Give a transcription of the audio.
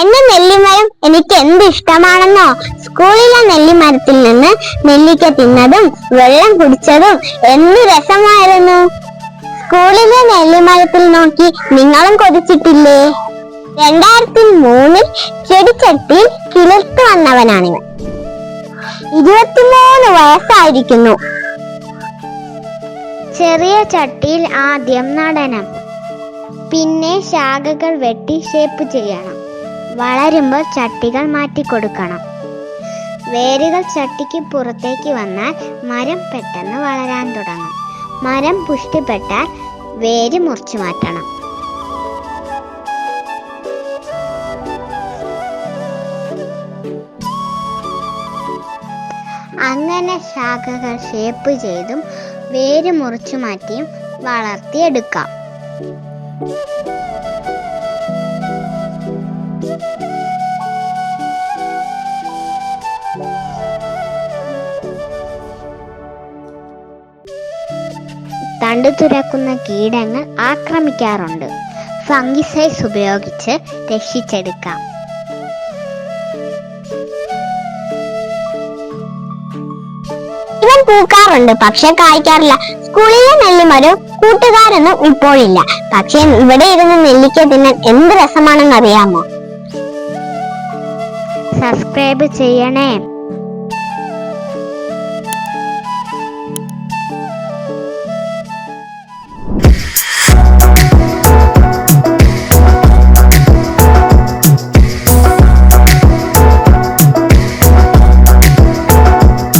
എന്റെ നെല്ലിമരം എനിക്ക് എന്ത് ഇഷ്ടമാണെന്നോ? സ്കൂളിലെ നെല്ലിമരത്തിൽ നിന്ന് നെല്ലിക്ക തിന്നതും വെള്ളം കുടിച്ചതും എന്ത് രസമായിരുന്നു? സ്കൂളിലെ നെല്ലിമരത്തിൽ നോക്കി നിങ്ങളും കൊതിച്ചിട്ടില്ലേ? രണ്ടായിരത്തി മൂന്നിൽ ചെടിച്ചട്ടിയിൽ കിളിർത്തു വന്നവനാണിവൻ. ഇരുപത്തിമൂന്ന് വയസ്സായിരിക്കുന്നു. ചെറിയ ചട്ടിയിൽ ആദ്യം നടനം. പിന്നെ ശാഖകൾ വെട്ടി ഷേപ്പ് ചെയ്യണം. വളരുമ്പോൾ ചട്ടികൾ മാറ്റിക്കൊടുക്കണം വേരുകൾ ചട്ടിക്ക് പുറത്തേക്ക് വന്നാൽ മരം പെട്ടെന്ന് വളരാൻ തുടങ്ങും. മരം പുഷ്ടിപ്പെട്ടാൽ വേര് മുറിച്ചു മാറ്റണം. അങ്ങനെ ശാഖകൾ ഷേപ്പ് ചെയ്തും വേര് മുറിച്ചു മാറ്റിയും വളർത്തിയെടുക്കാം. തണ്ടു തുരക്കുന്ന കീടങ്ങൾ ആക്രമിക്കാറുണ്ട്. ഫംഗിസൈഡ്സ് ഉപയോഗിച്ച് രക്ഷിച്ചെടുക്കാം. ഇവൻ പൂക്കാറുണ്ട് പക്ഷെ കായ്ക്കാറില്ല. സ്കൂളിലെ നെല്ലിമരവും കൂട്ടുകാരൊന്നും ഇപ്പോഴില്ല. പക്ഷെ ഇവിടെ ഇരുന്ന് നെല്ലിക്ക തിന്നാൻ എന്ത് രസമാണെന്ന് അറിയാമോ സബ്സ്ക്രൈബ് ചെയ്യണേ.